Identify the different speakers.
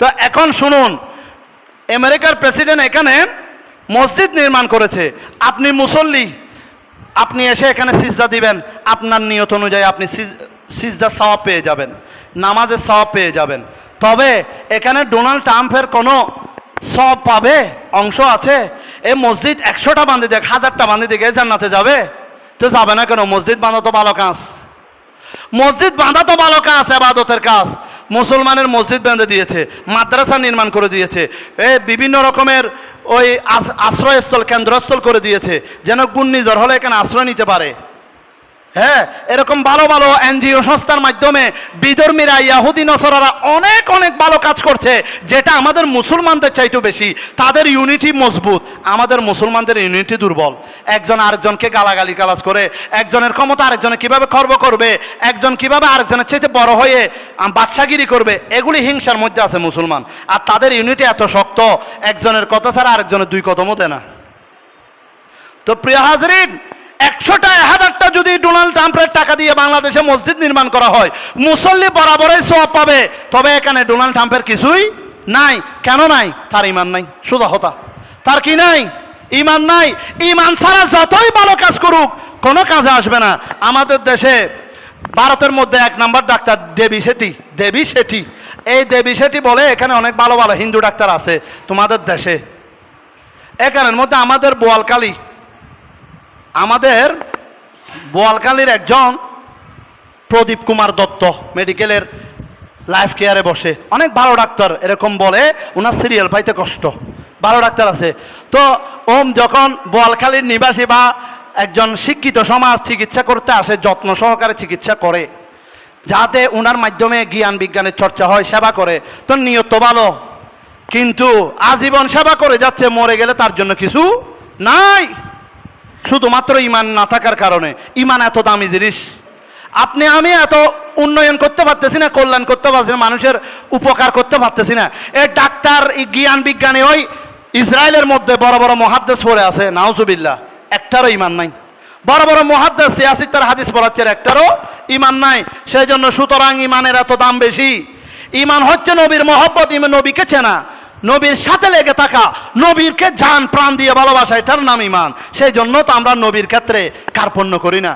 Speaker 1: তো এখন শুনুন, আমেরিকার প্রেসিডেন্ট এখানে মসজিদ নির্মাণ করেছে। আপনি মুসল্লি, আপনি এসে এখানে সিজদা দিবেন। আপনার নিয়ত অনুযায়ী আপনি সিজ- সিজদা সওয়াব পেয়ে যাবেন, নামাজের সওয়াব পেয়ে যাবেন। তবে এখানে ডোনাল্ড ট্রাম্পের কোনো সব পাবে, অংশ আছে? এই মসজিদ একশোটা বান্ধি দেখ, হাজারটা বান্ধি দেখে জান্নাতে যাবে। তো যাবে না কেন? মসজিদ বাঁধা তো ভালো কাজ। মসজিদ বাঁধা তো ভালো কাজ, আবাদতের কাজ। মুসলমানের মসজিদ বেঁধে দিয়েছে, মাদ্রাসা নির্মাণ করে দিয়েছে, এ বিভিন্ন রকমের ওই আশ্রয়স্থল, কেন্দ্রস্থল করে দিয়েছে, যেন ঘূর্ণিঝড় হলে এখানে আশ্রয় নিতে পারে। হ্যাঁ এরকম ভালো ভালো এনজিও সংস্থার মাধ্যমে বিধর্মীরা, ইয়াহুদি, নসরারা অনেক অনেক ভালো করছে, যেটা আমাদের মুসলমানদের চাইতেও বেশি, তাদের ইউনিটি মজবুত, আমাদের মুসলমানদের ইউনিটি দুর্বল। একজন আরেকজনকে গালাগালি কালাজ করে, একজনের ক্ষমতা আরেকজনে কীভাবে খর্ব করবে, একজন কীভাবে আরেকজনের চাইতে বড় হয়ে বাদশাগিরি করবে, এগুলি হিংসার মধ্যে আছে মুসলমান। আর তাদের ইউনিটি এত শক্ত, একজনের কথা ছাড়া আরেকজনের দুই কদমও দেয় না। তো প্রিয় হাজরিন একশোটা হাজারটা যদি ডোনাল্ড ট্রাম্পের টাকা দিয়ে বাংলাদেশে মসজিদ নির্মাণ করা হয়, মুসল্লি বরাবরই সব পাবে। তবে এখানে ডোনাল্ড ট্রাম্পের কিছুই নাই। কেন নাই? তার ইমান নাই সুদা হতা তার কি নাই? ইমান নাই। ইমান ছাড়া যতই ভালো কাজ করুক, কোনো কাজে আসবে না। আমাদের দেশে ভারতের মধ্যে এক নাম্বার ডাক্তার দেবী শেঠি দেবী শেঠি এই দেবী শেঠি বলে এখানে অনেক ভালো ভালো হিন্দু ডাক্তার আছে তোমাদের দেশে। এখানের মধ্যে আমাদের বোয়ালকালী আমাদের বোয়ালকালীর একজন প্রদীপ কুমার দত্ত মেডিকেলের লাইফ কেয়ারে বসে। অনেক ভালো ডাক্তার এরকম বলে ওনার সিরিয়াল পাইতে কষ্ট। ভালো ডাক্তার আছে। তো ওম যখন বোয়ালখালীর নিবাসী বা একজন শিক্ষিত সমাজ চিকিৎসা করতে আসে, যত্ন সহকারে চিকিৎসা করে, যাতে ওনার মাধ্যমে জ্ঞান বিজ্ঞানের চর্চা হয়, সেবা করে, তো নিয়ত তো ভালো। কিন্তু আজীবন সেবা করে যাচ্ছে, মরে গেলে তার জন্য কিছু নাই। শুধুমাত্র ইমান না থাকার কারণে। ইমান এত দামি জিনিস। আপনি, আমি এত উন্নয়ন করতে পারতেছি না, কল্যাণ করতে পারছি না, মানুষের উপকার করতে পারতেছি না। এ ডাক্তার জ্ঞান বিজ্ঞানী ওই ইসরায়েলের মধ্যে বড় বড় মহাদ্দেশ পড়ে আছে, নাউজুবিল্লাহ। একটারও ইমান নাই। বড় বড় মহাদ্দেশ সিয়াসির তার হাদিস পড়াচ্ছে একটারও ইমান নাই। সেই জন্য সুতরাং ইমানের এত দাম বেশি। ইমান হচ্ছে নবীর মহব্বত, ইমান নবীকে চেনা। নবীর সাথে লেগে থাকা, নবীরকে যান প্রাণ দিয়ে ভালোবাসা, এটার নাম ইমান সেই জন্য তো আমরা নবীর ক্ষেত্রে কার্পণ্য করি না।